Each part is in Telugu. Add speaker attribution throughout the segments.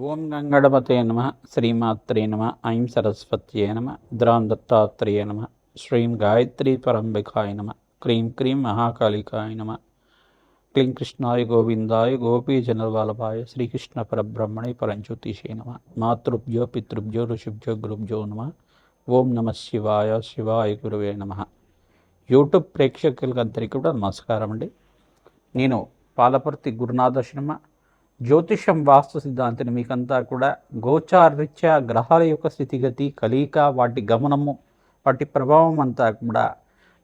Speaker 1: ఓం గంగడపతే నమ. శ్రీమాత్రే నమ. ఐం సరస్వత్యే నమ. ద్రాం దత్తాత్రేయ నమ. శ్రీం గాయత్రీ పరంబికాయ నమ. క్రీం క్రీం మహాకాళికాయ నమ. క్లీం కృష్ణాయ గోవిందాయ గోపీజనవల్లభాయ శ్రీకృష్ణ పరబ్రహ్మణే పరంజ్యోతిషే నమ. మాతృభ్యో పితృభ్యో ఋషిభ్యో గురుభ్యో నమ. ఓం నమ శివాయ శివాయ గురువే నమ. యూట్యూబ్ ప్రేక్షకులందరికీ కూడా నమస్కారం అండి నేను పాలపర్తి గురునాథ శర్మ జ్యోతిషం వాస్తు సిద్ధాంతిని మీకంతా కూడా గోచారరీత్యా గ్రహాల యొక్క స్థితిగతి కలీక వాటి గమనము వాటి ప్రభావం అంతా కూడా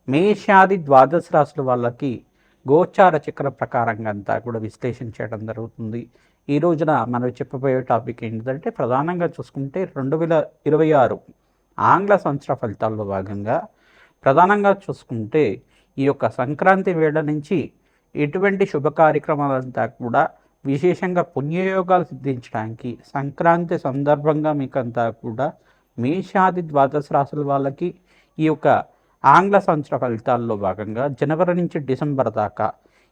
Speaker 1: మేషాది ద్వాదశ రాశుల వాళ్ళకి గోచార చక్ర ప్రకారంగా అంతా కూడా విశ్లేషణ చేయడం జరుగుతుంది. ఈ రోజున మనం చెప్పబోయే టాపిక్ ఏంటంటే ప్రధానంగా చూసుకుంటే రెండు వేల ఇరవై ఆరు ఆంగ్ల సంవత్సర ఫలితాల్లో భాగంగా ప్రధానంగా చూసుకుంటే ఈ యొక్క సంక్రాంతి వేళ నుంచి ఎటువంటి శుభ కార్యక్రమాలంతా కూడా విశేషంగా పుణ్యయోగాలు సిద్ధించడానికి సంక్రాంతి సందర్భంగా మీకంతా కూడా మేషాది ద్వాదశ రాశుల వాళ్ళకి ఈ యొక్క ఆంగ్ల సంవత్సర ఫలితాల్లో భాగంగా జనవరి నుంచి డిసెంబర్ దాకా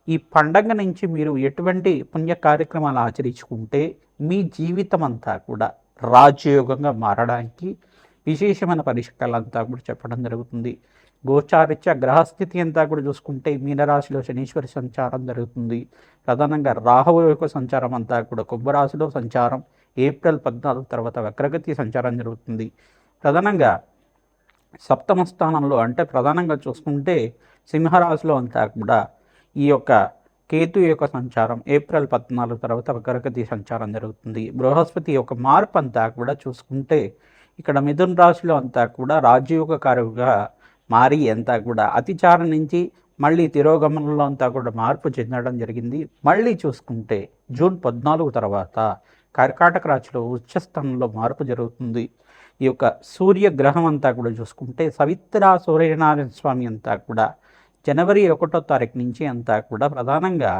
Speaker 1: ఈ పండగ నుంచి మీరు ఎటువంటి పుణ్య కార్యక్రమాలు ఆచరించుకుంటే మీ జీవితం అంతా కూడా రాజయోగంగా మారడానికి విశేషమైన పరిష్కారాలంతా కూడా చెప్పడం జరుగుతుంది. గోచారిత్య గ్రహస్థితి అంతా కూడా చూసుకుంటే మీనరాశిలో శనీశ్వరి సంచారం జరుగుతుంది. ప్రధానంగా రాహువు యొక్క సంచారం అంతా కూడా కుంభరాశిలో సంచారం ఏప్రిల్ పద్నాలుగు తర్వాత వక్రగతి సంచారం జరుగుతుంది. ప్రధానంగా సప్తమ స్థానంలో అంటే ప్రధానంగా చూసుకుంటే సింహరాశిలో అంతా కూడా ఈ యొక్క కేతు యొక్క సంచారం ఏప్రిల్ పద్నాలుగు తర్వాత వక్రగతి సంచారం జరుగుతుంది. బృహస్పతి యొక్క మార్పు అంతా కూడా చూసుకుంటే ఇక్కడ మిథున్ రాశిలో అంతా కూడా రాజయోగకారుగా మారి అంతా కూడా అతిచారం నుంచి మళ్ళీ తిరోగమనంలో అంతా కూడా మార్పు చెందడం జరిగింది. మళ్ళీ చూసుకుంటే జూన్ పద్నాలుగు తర్వాత కర్కాటక రాశిలో ఉచ్చస్థానంలో మార్పు జరుగుతుంది. ఈ యొక్క సూర్యగ్రహం అంతా కూడా చూసుకుంటే సవిత్ర సూర్యనారాయణ స్వామి అంతా కూడా జనవరి ఒకటో తారీఖు నుంచి అంతా కూడా ప్రధానంగా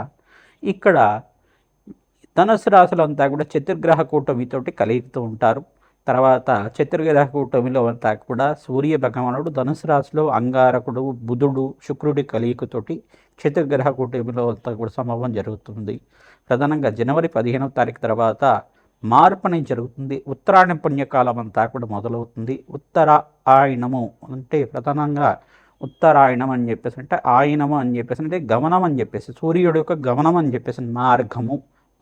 Speaker 1: ఇక్కడ ధనుసు రాశులు అంతా కూడా చతుర్గ్రహ కూటమితోటి కలుగుతూ ఉంటారు. తర్వాత చతుర్గ్రహ కూటమిలో అంతా కూడా సూర్య భగవానుడు ధనుసు రాశిలో అంగారకుడు బుధుడు శుక్రుడి కలియికతోటి చతుర్గ్రహ కూటమిలో అంతా కూడా సంభవం జరుగుతుంది. ప్రధానంగా జనవరి పదిహేనవ తారీఖు తర్వాత మార్పు అనేది జరుగుతుంది. ఉత్తరాయణ పుణ్యకాలం అంతా కూడా మొదలవుతుంది. ఉత్తర ఆయనము అంటే ప్రధానంగా ఉత్తరాయణం అని చెప్పేసి అంటే ఆయనము అని చెప్పేసి అంటే గమనం అని చెప్పేసి సూర్యుడు యొక్క గమనం అని చెప్పేసి మార్గము.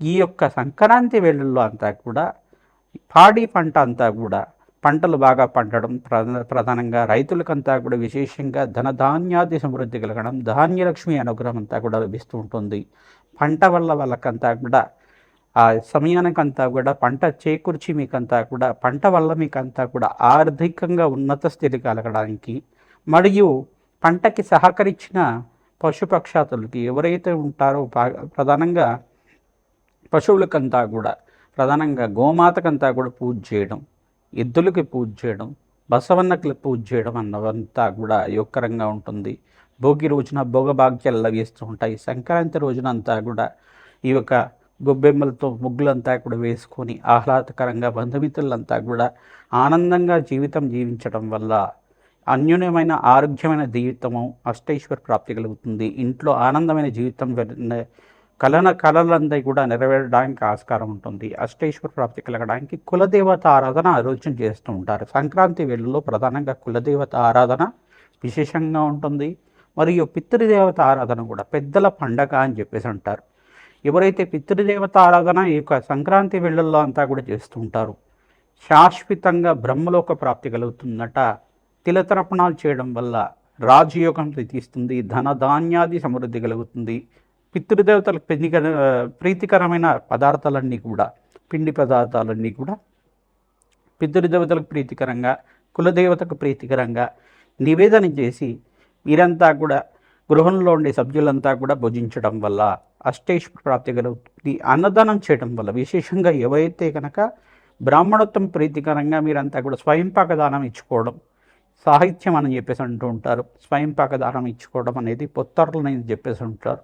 Speaker 1: ఈ యొక్క సంక్రాంతి వేళల్లో అంతా కూడా పాడి పంట అంతా కూడా పంటలు బాగా పండడం ప్రధానంగా రైతులకంతా కూడా విశేషంగా ధనధాన్యాది సమృద్ధి కలగడం ధాన్యలక్ష్మి అనుగ్రహం అంతా కూడా లభిస్తూ ఉంటుంది. పంట వల్ల వాళ్ళకంతా కూడా ఆ సమయానికంతా కూడా పంట చేకూర్చి మీకంతా కూడా పంట వల్ల మీకంతా కూడా ఆర్థికంగా ఉన్నత స్థితి కలగడానికి మరియు పంటకి సహకరించిన పశుపక్షాతులకి ఎవరైతే ఉంటారో ప్రధానంగా పశువులకంతా కూడా ప్రధానంగా గోమాతకంతా కూడా పూజ చేయడం ఎద్దులకి పూజ చేయడం బసవన్నకి పూజ చేయడం అన్నవంతా కూడా యోగకరంగా ఉంటుంది. భోగి రోజున భోగభాగ్యాలు లభిస్తూ ఉంటాయి. సంక్రాంతి రోజున అంతా కూడా ఈ యొక్క గొబ్బెమ్మలతో ముగ్గులంతా కూడా వేసుకొని ఆహ్లాదకరంగా బంధుమిత్రులంతా కూడా ఆనందంగా జీవితం జీవించడం వల్ల అన్యోన్యమైన ఆరోగ్యమైన జీవితము అష్టైశ్వర ప్రాప్తి కలుగుతుంది. ఇంట్లో ఆనందమైన జీవితం కలన కళలందరి కూడా నెరవేరడానికి ఆస్కారం ఉంటుంది. అష్టేశ్వర ప్రాప్తి కలగడానికి కులదేవత ఆరాధన ఆలోచన చేస్తూ ఉంటారు. సంక్రాంతి వేళల్లో ప్రధానంగా కులదేవత ఆరాధన విశేషంగా ఉంటుంది. మరియు పితృదేవత ఆరాధన కూడా పెద్దల పండగ అని చెప్పేసి అంటారు. ఎవరైతే పితృదేవత ఆరాధన ఈ యొక్క సంక్రాంతి వేళల్లో అంతా కూడా చేస్తూ ఉంటారు శాశ్వతంగా బ్రహ్మలోక ప్రాప్తి కలుగుతుందట. తిలతర్పణాలు చేయడం వల్ల రాజయోగం తీస్తుంది ధన ధాన్యాది సమృద్ధి కలుగుతుంది. పితృదేవతలకు ప్రీతికర ప్రీతికరమైన పదార్థాలన్నీ కూడా పిండి పదార్థాలన్నీ కూడా పితృదేవతలకు ప్రీతికరంగా కులదేవతకు ప్రీతికరంగా నివేదన చేసి మీరంతా కూడా గృహంలో ఉండే సభ్యులంతా కూడా భుజించడం వల్ల అష్టేశ్వర ప్రాప్తి కలుగుతుంది అన్నదానం చేయడం వల్ల విశేషంగా ఎవరైతే కనుక బ్రాహ్మణత్వం ప్రీతికరంగా మీరంతా కూడా స్వయంపాక దానం ఇచ్చుకోవడం సాహిత్యం అని చెప్పేసి అంటూ ఉంటారు. స్వయంపాక దానం ఇచ్చుకోవడం అనేది పొత్తర్లని చెప్పేసి ఉంటారు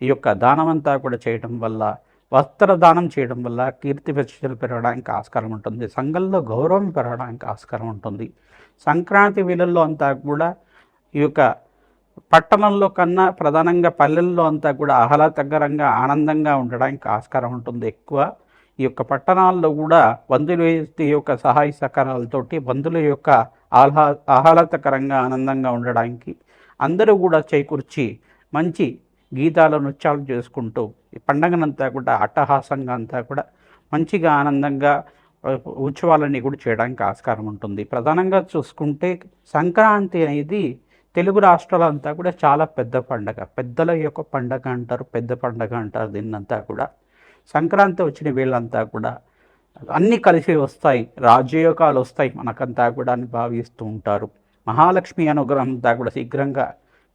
Speaker 1: ఈ యొక్క దానమంతా కూడా చేయడం వల్ల వస్త్ర దానం చేయడం వల్ల కీర్తి ప్రతిష్టలు పెరగడానికి ఆస్కారం ఉంటుంది. సంఘంలో గౌరవం పెరగడానికి ఆస్కారం ఉంటుంది. సంక్రాంతి వేళల్లో అంతా కూడా ఈ యొక్క పట్టణంలో కన్నా ప్రధానంగా పల్లెల్లో అంతా కూడా ఆహ్లాదకరంగా ఆనందంగా ఉండడానికి ఆస్కారం ఉంటుంది. ఎక్కువ ఈ యొక్క పట్టణాల్లో కూడా బంధువుల యొక్క సహాయ సహకారాలతోటి బంధువుల యొక్క ఆహ్లా ఆహ్లాదకరంగా ఆనందంగా ఉండడానికి అందరూ కూడా చేకూర్చి మంచి గీతాలు నృత్యాలు చేసుకుంటూ ఈ పండగనంతా కూడా అట్టహాసంగా అంతా కూడా మంచిగా ఆనందంగా ఉత్సవాలన్నీ కూడా చేయడానికి ఆస్కారం ఉంటుంది. ప్రధానంగా చూసుకుంటే సంక్రాంతి అనేది తెలుగు రాష్ట్రాలంతా కూడా చాలా పెద్ద పండగ. పెద్దల యొక్క పండగ అంటారు పెద్ద పండగ అంటారు దీన్నంతా కూడా. సంక్రాంతి వచ్చిన వీళ్ళంతా కూడా అన్నీ కలిసి వస్తాయి రాజయోగాలు వస్తాయి మనకంతా కూడా అని భావిస్తూ ఉంటారు. మహాలక్ష్మి అనుగ్రహం అంతా కూడా శీఘ్రంగా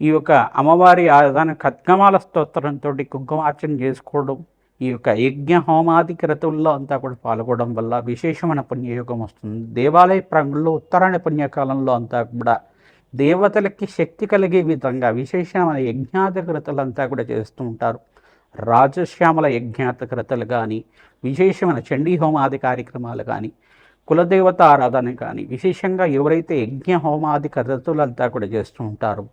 Speaker 1: ఈ యొక్క అమ్మవారి ఆరాధన ఖద్గమాల స్తోత్రంతో కుంకుమార్చన చేసుకోవడం ఈ యొక్క యజ్ఞ హోమాది క్రతువుల్లో అంతా కూడా పాల్గొనడం వల్ల విశేషమైన పుణ్యయోగం వస్తుంది. దేవాలయ ప్రాంగణంలో ఉత్తరాయణ పుణ్యకాలంలో అంతా కూడా దేవతలకి శక్తి కలిగే విధంగా విశేషమైన యజ్ఞాత కూడా చేస్తూ ఉంటారు. రాజశ్యామల యజ్ఞాధికృతలు కానీ విశేషమైన చండీ హోమాది కార్యక్రమాలు కానీ కులదేవత ఆరాధన కానీ విశేషంగా ఎవరైతే యజ్ఞ హోమాది క్రతులంతా కూడా చేస్తూ ఉంటారో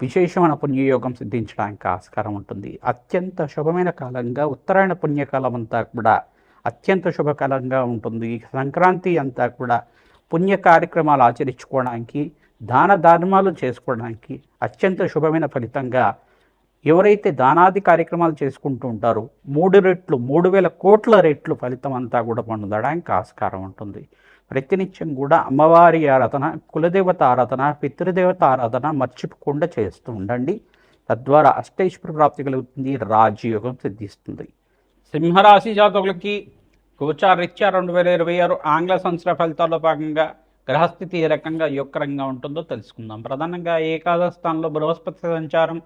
Speaker 1: విశేషమైన పుణ్యయోగం సిద్ధించడానికి ఆస్కారం ఉంటుంది. అత్యంత శుభమైన కాలంగా ఉత్తరాయణ పుణ్యకాలం అంతా కూడా అత్యంత శుభకాలంగా ఉంటుంది. సంక్రాంతి అంతా కూడా పుణ్య కార్యక్రమాలు ఆచరించుకోవడానికి దాన ధర్మాలు చేసుకోవడానికి అత్యంత శుభమైన ఫలితంగా ఎవరైతే దానాది కార్యక్రమాలు చేసుకుంటూ ఉంటారో మూడు రెట్లు మూడు వేల కోట్ల రెట్లు ఫలితం అంతా కూడా పొందడానికి ఆస్కారం ఉంటుంది. ప్రతినిత్యం కూడా అమ్మవారి ఆరాధన కులదేవత ఆరాధన పితృదేవత ఆరాధన మర్చిపోకుండా చేస్తూ ఉండండి. తద్వారా అష్టైశ్వర ప్రాప్తి కలుగుతుంది రాజయోగం సిద్ధిస్తుంది. సింహరాశి జాతకులకి గోచారీత్యా రెండు వేల ఇరవై ఆరు ఆంగ్ల సంవత్సర ఫలితాల్లో భాగంగా గ్రహస్థితి ఏ రకంగా యొక్కరంగా ఉంటుందో తెలుసుకుందాం. ప్రధానంగా ఏకాదశ స్థానంలో బృహస్పతి సంచారం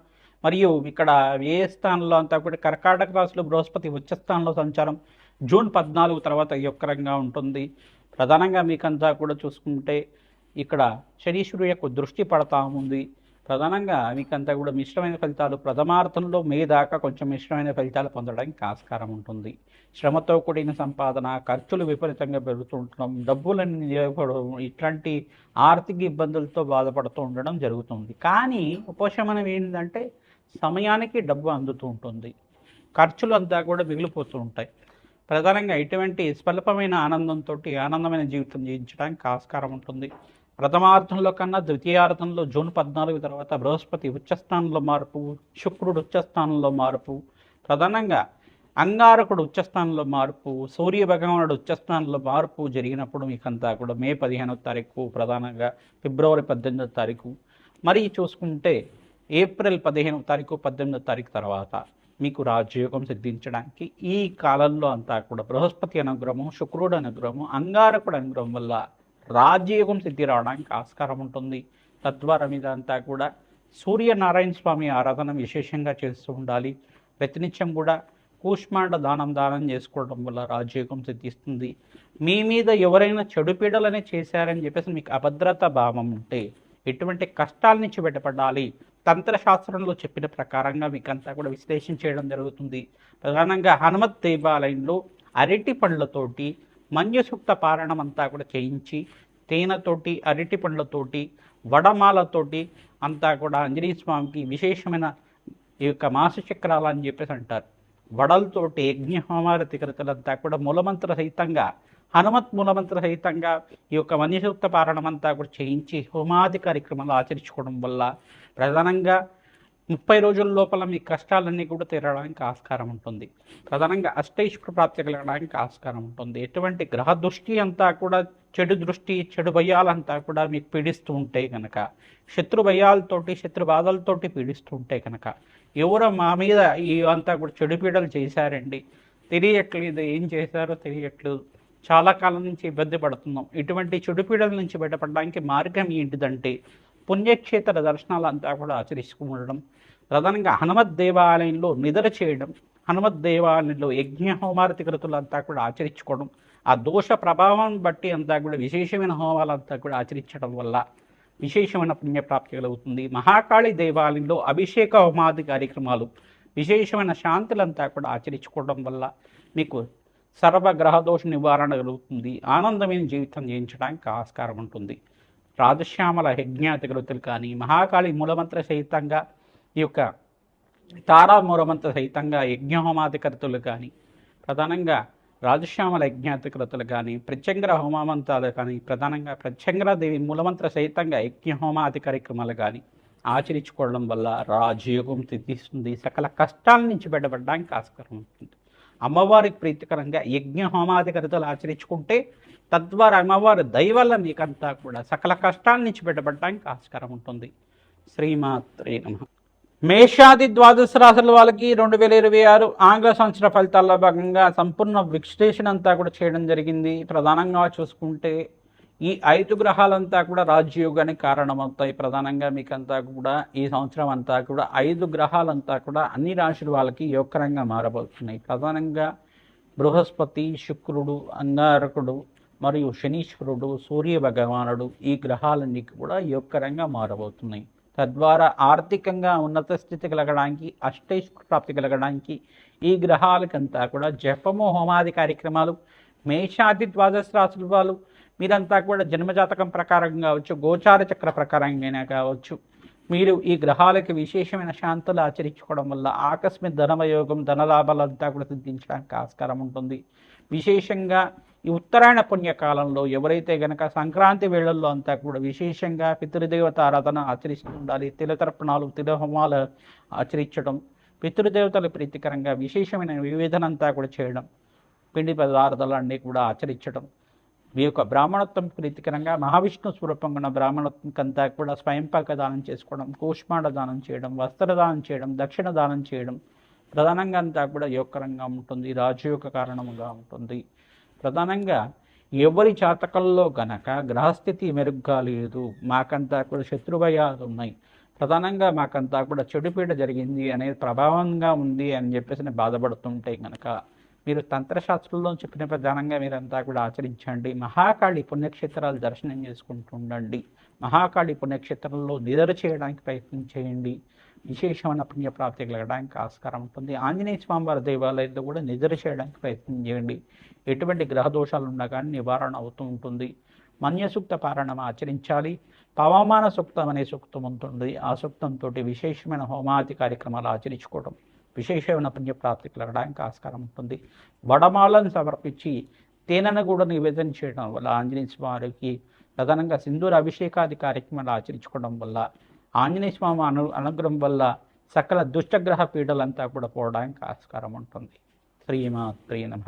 Speaker 1: మరియు ఇక్కడ ఏ స్థానంలో అంతా కూడా కర్కాటక రాశిలో బృహస్పతి ఉచ్చ స్థానంలో సంచారం జూన్ పద్నాలుగు తర్వాత యొక్కరంగా ఉంటుంది. ప్రధానంగా మీకంతా కూడా చూసుకుంటే ఇక్కడ శనీశ్వరు యొక్క దృష్టి పడతా ఉంది. ప్రధానంగా మీకంతా కూడా మిశ్రమైన ఫలితాలు ప్రథమార్థంలో మే దాకా కొంచెం మిశ్రమైన ఫలితాలు పొందడానికి ఆస్కారం ఉంటుంది. శ్రమతో కూడిన సంపాదన ఖర్చులు విపరీతంగా పెరుగుతుండడం డబ్బులను నిలబడడం ఇట్లాంటి ఆర్థిక ఇబ్బందులతో బాధపడుతూ ఉండడం జరుగుతుంది. కానీ ఉపశమనం ఏంటంటే సమయానికి డబ్బు అందుతూ ఉంటుంది. ఖర్చులు అంతా కూడా మిగిలిపోతూ ఉంటాయి. ప్రధానంగా ఇటువంటి స్వల్పమైన ఆనందంతో ఆనందమైన జీవితం జీవించడానికి ఆస్కారం ఉంటుంది. ప్రథమార్థంలో కన్నా ద్వితీయార్థంలో జూన్ పద్నాలుగు తర్వాత బృహస్పతి ఉచ్చస్థానంలో మార్పు శుక్రుడు ఉచ్చస్థానంలో మార్పు ప్రధానంగా అంగారకుడు ఉచ్చస్థానంలో మార్పు సూర్య భగవానుడు ఉచ్చస్థానంలో మార్పు జరిగినప్పుడు మీకంతా కూడా మే పదిహేనవ తారీఖు ప్రధానంగా ఫిబ్రవరి పద్దెనిమిదవ తారీఖు. మరి చూసుకుంటే ఏప్రిల్ పదిహేనవ తారీఖు పద్దెనిమిదవ తారీఖు తర్వాత మీకు రాజయోగం సిద్ధించడానికి ఈ కాలంలో అంతా కూడా బృహస్పతి అనుగ్రహం శుక్రుడు అనుగ్రహం అంగారకుడు అనుగ్రహం వల్ల రాజయోగం సిద్ధి రావడానికి ఆస్కారం ఉంటుంది. తద్వారా మీద అంతా కూడా సూర్యనారాయణ స్వామి ఆరాధన విశేషంగా చేస్తూ ఉండాలి. ప్రతినిత్యం కూడా కూష్మాండ దానం దానం చేసుకోవడం వల్ల రాజయోగం సిద్ధిస్తుంది. మీ మీద ఎవరైనా చెడు పీడలనే చేశారని చెప్పేసి మీకు అభద్రత భావం ఉంటే ఎటువంటి కష్టాల నుంచి బయటపడాలి? తంత్రశాస్త్రంలో చెప్పిన ప్రకారంగా మీకంతా కూడా విశ్లేషణ చేయడం జరుగుతుంది. ప్రధానంగా హనుమత్ దేవాలయంలో అరటి పండ్లతోటి మంజుసుక్త పారణం అంతా కూడా చేయించి తేనెతోటి అరటి పండ్లతోటి వడమాలతోటి అంతా కూడా ఆంజనేయ స్వామికి విశేషమైన ఈ యొక్క మాసచక్రాలు అని చెప్పేసి అంటారు. వడలతోటి యజ్ఞ హోమారతి కృతులంతా కూడా మూలమంత్ర సహితంగా హనుమత్ మూలమంత్ర సహితంగా ఈ యొక్క వన్యసూక్త పారాయణమంతా కూడా చేయించి హోమాది కార్యక్రమాలు ఆచరించుకోవడం వల్ల ప్రధానంగా ముప్పై రోజుల లోపల మీ కష్టాలన్నీ కూడా తీరడానికి ఆస్కారం ఉంటుంది. ప్రధానంగా అష్టైశ్వర ప్రాప్తి కలగడానికి ఆస్కారం ఉంటుంది. ఎటువంటి గ్రహ దృష్టి అంతా కూడా చెడు దృష్టి చెడు భయాలంతా కూడా మీకు పీడిస్తూ ఉంటే కనుక శత్రు భయాలతోటి శత్రు బాధలతోటి పీడిస్తూ ఉంటే కనుక ఎవరో మా మీద ఈ అంతా కూడా చెడు పీడలు చేశారండి. తెలియట్లేదు ఏం చేశారో తెలియట్లేదు. చాలా కాలం నుంచి ఇబ్బంది పడుతున్నాం. ఇటువంటి చెడుపీడల నుంచి బయటపడడానికి మార్గం ఏంటిదంటే పుణ్యక్షేత్ర దర్శనాలు అంతా కూడా ఆచరించుకుండడం ప్రధానంగా హనుమత్ దేవాలయంలో నిద్ర చేయడం హనుమత్ దేవాలయంలో యజ్ఞ హోమారతి కృతులు అంతా కూడా ఆచరించుకోవడం ఆ దోష ప్రభావం బట్టి అంతా కూడా విశేషమైన హోమాలంతా కూడా ఆచరించడం వల్ల విశేషమైన పుణ్యప్రాప్తి కలుగుతుంది. మహాకాళి దేవాలయంలో అభిషేక హోమాది కార్యక్రమాలు విశేషమైన శాంతులంతా కూడా ఆచరించుకోవడం వల్ల మీకు సర్వగ్రహదోష నివారణ కలుగుతుంది ఆనందమైన జీవితం జీవించడానికి ఆస్కారం ఉంటుంది. రాజశ్యామల యజ్ఞాతి కృతులు కానీ మహాకాళి మూలమంత్ర సహితంగా ఈ యొక్క తారా మూలమంత్ర సహితంగా యజ్ఞహోమాధికృతులు కానీ ప్రధానంగా రాజశ్యామల యజ్ఞాతికృతులు కానీ ప్రత్యంగ్ర హోమమంతాలు కానీ ప్రధానంగా ప్రత్యంగ్రదేవి మూలమంత్ర సహితంగా యజ్ఞహోమాది కార్యక్రమాలు కానీ ఆచరించుకోవడం వల్ల రాజయోగం సిద్ధిస్తుంది. సకల కష్టాల నుంచి బయటపడడానికి ఆస్కారం ఉంటుంది. అమ్మవారికి ప్రీతికరంగా యజ్ఞ హోమాది కరితలు ఆచరించుకుంటే తద్వారా అమ్మవారి దయవల్ల మీకంతా కూడా సకల కష్టాల నుంచి బయటపడడానికి ఆస్కారం ఉంటుంది. శ్రీమాత్రే నమ. మేషాది ద్వాదశ రాశుల వాళ్ళకి రెండు వేల ఇరవై ఆరు ఆంగ్ల సంవత్సర ఫలితాల్లో భాగంగా సంపూర్ణ విశ్లేషణ అంతా కూడా చేయడం జరిగింది. ప్రధానంగా చూసుకుంటే ఈ ఐదు గ్రహాలంతా కూడా రాజ్యయోగానికి కారణమవుతాయి. ప్రధానంగా మీకంతా కూడా ఈ సంవత్సరం అంతా కూడా ఐదు గ్రహాలంతా కూడా అన్ని రాశుల వాళ్ళకి యోగకరంగా మారబోతున్నాయి. ప్రధానంగా బృహస్పతి శుక్రుడు అంగారకుడు మరియు శనీశ్వరుడు సూర్య భగవానుడు ఈ గ్రహాలన్నీ కూడా యోగకరంగా మారబోతున్నాయి. తద్వారా ఆర్థికంగా ఉన్నత స్థితి కలగడానికి అష్టైశ్వర ప్రాప్తి కలగడానికి ఈ గ్రహాలకంతా కూడా జపము హోమాది కార్యక్రమాలు మేషాది ద్వాదశ రాశుల వాళ్ళు మీరంతా కూడా జన్మజాతకం ప్రకారం కావచ్చు గోచార చక్ర ప్రకారంగా కావచ్చు మీరు ఈ గ్రహాలకి విశేషమైన శాంతులు ఆచరించుకోవడం వల్ల ఆకస్మిక ధనవయోగం ధనలాభాలంతా కూడా సిద్ధించడానికి ఆస్కారం ఉంటుంది. విశేషంగా ఈ ఉత్తరాయణ పుణ్యకాలంలో ఎవరైతే గనక సంక్రాంతి వేళల్లో అంతా కూడా విశేషంగా పితృదేవత ఆరాధన ఆచరిస్తూ ఉండాలి తిలతర్పణాలు తిలహోమాలు ఆచరించడం పితృదేవతల ప్రీతికరంగా విశేషమైన వివేదనంతా కూడా చేయడం పిండి పదార్థాలన్నీ కూడా ఆచరించడం మీ యొక్క బ్రాహ్మణత్వం ప్రీతికరంగా మహావిష్ణు స్వరూపంగా ఉన్న బ్రాహ్మణత్వంకంతా కూడా స్వయంపాక దానం చేసుకోవడం కూష్మాండ దానం చేయడం వస్త్రదానం చేయడం దక్షిణ దానం చేయడం ప్రధానంగా అంతా కూడా యోగకరంగా ఉంటుంది రాజయోగ కారణముగా ఉంటుంది. ప్రధానంగా ఎవరి జాతకంలో గనక గ్రహస్థితి మెరుగ్గా లేదు మాకంతా కూడా శత్రుభయాలు ఉన్నాయి ప్రధానంగా మాకంతా కూడా చెడుపీట జరిగింది అనేది ప్రభావంగా ఉంది అని చెప్పేసి బాధపడుతుంటే కనుక మీరు తంత్రశాస్త్రంలో చెప్పిన ప్రధానంగా మీరంతా కూడా ఆచరించండి. మహాకాళి పుణ్యక్షేత్రాలు దర్శనం చేసుకుంటూ ఉండండి. మహాకాళి పుణ్యక్షేత్రంలో నిద్ర చేయడానికి ప్రయత్నం చేయండి. విశేషమైన పుణ్యప్రాప్తి కలగడానికి ఆస్కారం ఉంటుంది. ఆంజనేయ స్వామివారి దేవాలయంలో కూడా నిద్ర చేయడానికి ప్రయత్నం చేయండి. ఎటువంటి గ్రహ దోషాలు ఉన్నా కానీ నివారణ అవుతూ ఉంటుంది. మన్యసూక్త పారాయణం ఆచరించాలి. పవమాన సూక్తం అనే సూక్తం ఉంటుంది. ఆ సూక్తంతో విశేషమైన హోమాది కార్యక్రమాలు ఆచరించుకోవడం విశేషమైన పుణ్యప్రాప్తి కలగడానికి ఆస్కారం ఉంటుంది. వడమాలను సమర్పించి తేనెను కూడా నివేదన చేయడం వల్ల ఆంజనేయ స్వామికి ప్రధానంగా సింధూర అభిషేకాది కార్యక్రమాలు ఆచరించుకోవడం వల్ల ఆంజనేయ స్వామి అను అనుగ్రహం వల్ల సకల దుష్టగ్రహ పీడలంతా కూడా పోవడానికి ఆస్కారం ఉంటుంది. శ్రీమాత్రీ నమ.